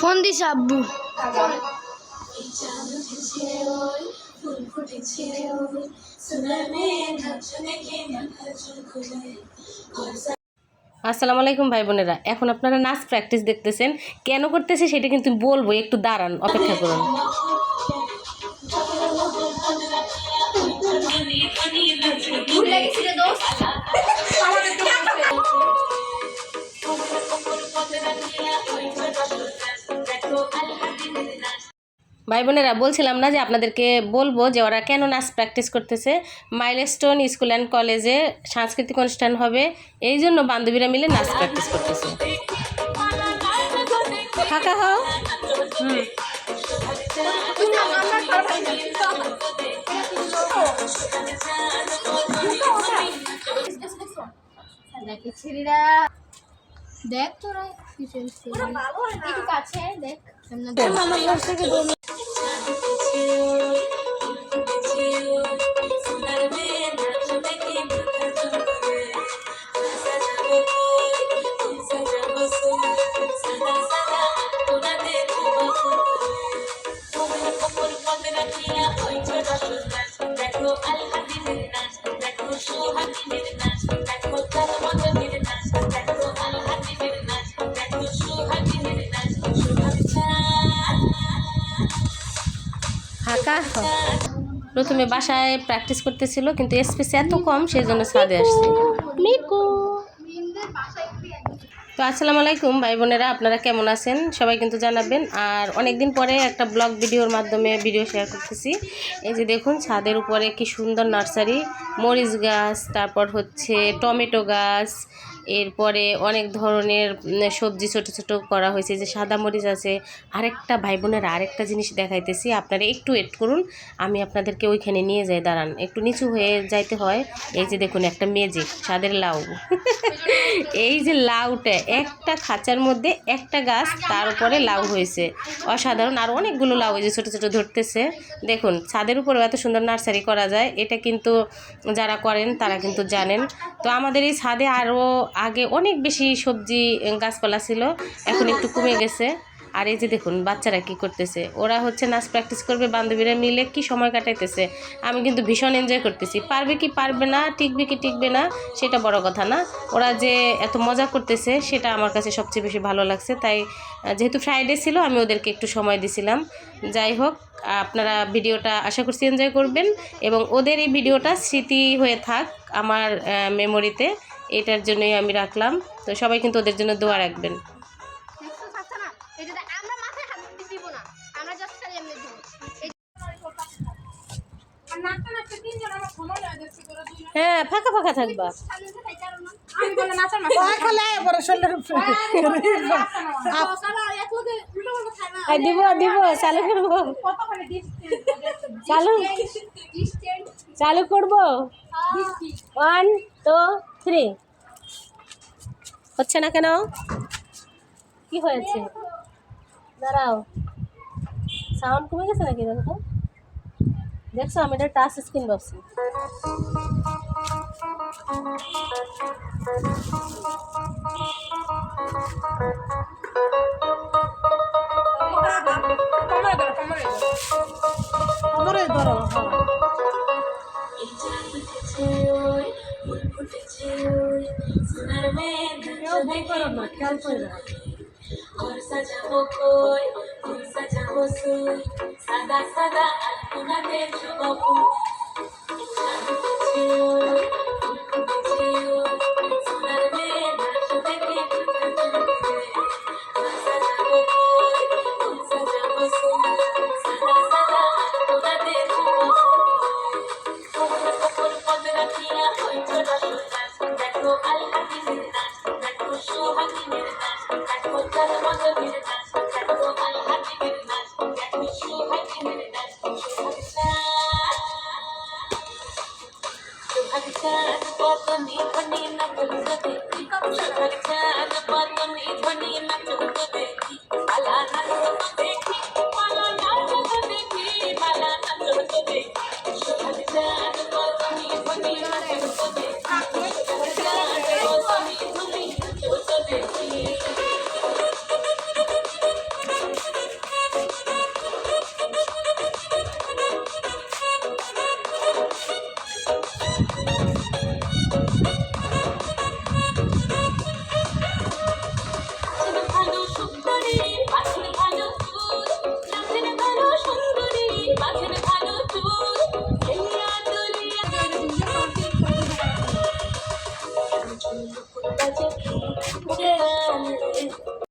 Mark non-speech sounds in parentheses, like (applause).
Phone দিছে আব্বু। আসসালামু আলাইকুম ভাই বোনেরা এখন আপনারা নাচ প্র্যাকটিস দেখতেছেন। কেন করতেছে সেটা কিন্তু বলব একটু দাঁড়ান অপেক্ষা করুন। (laughs) ভাই বোনেরা বলছিলাম না যে আপনাদেরকে বলব যে ওরা কেন নাচ প্র্যাকটিস করতেছে? মাইলস্টোন স্কুল অ্যান্ড কলেজে সাংস্কৃতিক অনুষ্ঠান হবে এই জন্য বান্ধবীরা মিলে নাচ প্র্যাকটিস করতেছে। ফাঁকা হও। দেখ তোরা একটু কাছে দেখ। you. ফাঁকা প্রথমে বাসায় প্র্যাকটিস করতেছিল কিন্তু স্পেস এত কম সেই জন্য ছাদে আসছে। তো আসসালামু আলাইকুম ভাই বোনেরা আপনারা কেমন আছেন? সবাই কিন্তু জানাবেন। আর অনেক দিন পরে একটা ব্লগ ভিডিওর মাধ্যমে ভিডিও শেয়ার করতেছি। এই যে দেখুন ছাদের উপরে কি সুন্দর নার্সারি। মরিচ গাছ তারপর হচ্ছে টমেটো গাছ এরপরে অনেক ধরনের সবজি ছোট ছোট করা হয়েছে, যে সাদা মরিচ আছে। আরেকটা ভাই বোনের আরেকটা জিনিস দেখাইতেছি, আপনারা একটু ওয়েট করুন, আমি আপনাদেরকে ওইখানে নিয়ে যাই, দাঁড়ান। একটু নিচু হয়ে যাইতে হয়। এই যে দেখুন, একটা মেজিক স্বাদের লাউ। (laughs) এই যে লাউটা, একটা খাঁচার মধ্যে একটা গাছ, তার উপরে লাউ হয়েছে। অসাধারণ, আর অনেকগুলো লাউ যে ছোটো ছোটো ধরতেছে। দেখুন, ছাদের উপরেও এত সুন্দর নার্সারি করা যায়, এটা কিন্তু যারা করেন, তারা কিন্তু জানেন। তো আমাদের এই ছাদে আরও আগে অনেক বেশি সবজি গাছপালা ছিল, এখন একটু কমে গেছে। আর এই যে দেখুন, বাচ্চারা কি করতেছে? ওরা হচ্ছে নাচ প্র্যাকটিস করবে, বান্ধবীরা মিলে কি সময় কাটাইতেছে? আমি কিন্তু ভীষণ এনজয় করতেছি। পারবে কি পারবে না, টিকবে কি টিকবে না, সেটা বড় কথা না। ওরা যে এত মজা করতেছে, সেটা আমার কাছে সবচেয়ে বেশি ভালো লাগছে। তাই যেহেতু ফ্রাইডে ছিল, আমি ওদেরকে একটু সময় দিছিলাম। যাই হোক, আপনারা ভিডিওটা আশা করছি এনজয় করবেন এবং ওদের এই ভিডিওটা স্মৃতি হয়ে থাক আমার মেমোরিতে এটার জন্যই আমি রাখলাম। তো সবাই কিন্তু ওদের জন্য দোয়া রাখবেন। দেখছ থাকছে না? এটা দেখ, আমরা মাথায় হাত দিতে দিব না। আমরা জাস্ট খালি এমনি দিব। এই হ্যাঁ ফাঁকা ফাঁকা থাকবা। দিব দিব চালু করব। চালু চালু করব। ওয়ান টু থ্রি হচ্ছে না কেন? কি হয়েছে? দাঁড়াও। সাউন্ড কমে গেছে নাকি দেখো তো? দেখছ, আমি এটা টাচ স্ক্রিন ভাবছি ধরো घर में और सजा हो कोई और सजा हो सुई सदा सदा अलपुना दे ಅಲ್ಲ